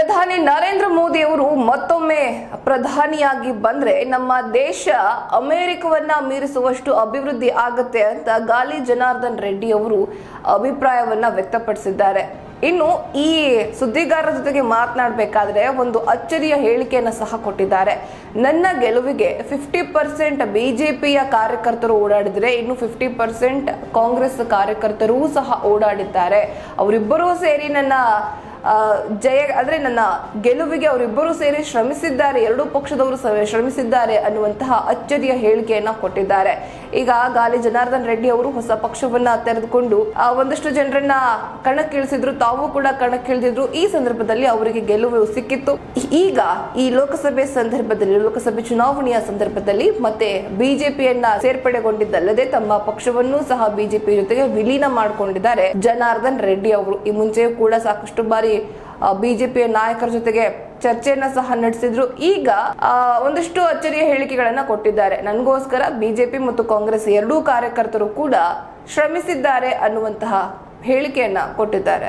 ಪ್ರಧಾನಿ ನರೇಂದ್ರ ಮೋದಿ ಅವರು ಮತ್ತೊಮ್ಮೆ ಪ್ರಧಾನಿಯಾಗಿ ಬಂದ್ರೆ ನಮ್ಮ ದೇಶ ಅಮೆರಿಕವನ್ನ ಮೀರಿಸುವಷ್ಟು ಅಭಿವೃದ್ಧಿ ಆಗತ್ತೆ ಅಂತ ಗಾಲಿ ಜನಾರ್ದನ್ ರೆಡ್ಡಿ ಅವರು ಅಭಿಪ್ರಾಯವನ್ನ ವ್ಯಕ್ತಪಡಿಸಿದ್ದಾರೆ. ಇನ್ನು ಈ ಸುದ್ದಿಗಾರರ ಜೊತೆಗೆ ಮಾತನಾಡಬೇಕಾದ್ರೆ ಒಂದು ಅಚ್ಚರಿಯ ಹೇಳಿಕೆಯನ್ನು ಸಹ ಕೊಟ್ಟಿದ್ದಾರೆ. ನನ್ನ ಗೆಲುವಿಗೆ ಫಿಫ್ಟಿ ಪರ್ಸೆಂಟ್ ಬಿಜೆಪಿಯ ಕಾರ್ಯಕರ್ತರು ಓಡಾಡಿದ್ರೆ ಇನ್ನು ಫಿಫ್ಟಿ ಪರ್ಸೆಂಟ್ ಕಾಂಗ್ರೆಸ್ ಕಾರ್ಯಕರ್ತರೂ ಸಹ ಓಡಾಡಿದ್ದಾರೆ. ಅವರಿಬ್ಬರೂ ಸೇರಿ ನನ್ನ ಜಯ, ಅಂದ್ರೆ ನನ್ನ ಗೆಲುವಿಗೆ ಅವರಿಬ್ಬರು ಸೇರಿ ಶ್ರಮಿಸಿದ್ದಾರೆ, ಎರಡೂ ಪಕ್ಷದವರು ಶ್ರಮಿಸಿದ್ದಾರೆ ಅನ್ನುವಂತಹ ಅಚ್ಚರಿಯ ಹೇಳಿಕೆಯನ್ನ ಕೊಟ್ಟಿದ್ದಾರೆ. ಈಗ ಗಾಲಿ ಜನಾರ್ದನ್ ರೆಡ್ಡಿ ಅವರು ಹೊಸ ಪಕ್ಷವನ್ನ ತೆರೆದುಕೊಂಡು ಒಂದಷ್ಟು ಜನರನ್ನ ಕಣಕ್ಕಿಳಿಸಿದ್ರು, ತಾವು ಕೂಡ ಕಣಕ್ಕಿಳಿದಿದ್ರು. ಈ ಸಂದರ್ಭದಲ್ಲಿ ಅವರಿಗೆ ಗೆಲುವು ಸಿಕ್ಕಿತ್ತು. ಈಗ ಈ ಲೋಕಸಭೆ ಸಂದರ್ಭದಲ್ಲಿ, ಲೋಕಸಭೆ ಚುನಾವಣೆಯ ಸಂದರ್ಭದಲ್ಲಿ ಮತ್ತೆ ಬಿಜೆಪಿಯನ್ನ ಸೇರ್ಪಡೆಗೊಂಡಿದ್ದಲ್ಲದೆ ತಮ್ಮ ಪಕ್ಷವನ್ನು ಸಹ ಬಿಜೆಪಿ ಜೊತೆಗೆ ವಿಲೀನ ಮಾಡಿಕೊಂಡಿದ್ದಾರೆ ಜನಾರ್ದನ್ ರೆಡ್ಡಿ ಅವರು. ಈ ಮುಂಚೆಯೂ ಕೂಡ ಸಾಕಷ್ಟು ಬಾರಿ ಬಿಜೆಪಿಯ ನಾಯಕರ ಜೊತೆಗೆ ಚರ್ಚೆಯನ್ನ ಸಹ ನಡೆಸಿದ್ರು. ಈಗ ಒಂದಷ್ಟು ಅಚ್ಚರಿಯ ಹೇಳಿಕೆಗಳನ್ನ ಕೊಟ್ಟಿದ್ದಾರೆ. ನನಗೋಸ್ಕರ ಬಿಜೆಪಿ ಮತ್ತು ಕಾಂಗ್ರೆಸ್ ಎರಡೂ ಕಾರ್ಯಕರ್ತರು ಕೂಡ ಶ್ರಮಿಸಿದ್ದಾರೆ ಅನ್ನುವಂತಹ ಹೇಳಿಕೆಯನ್ನ ಕೊಟ್ಟಿದ್ದಾರೆ.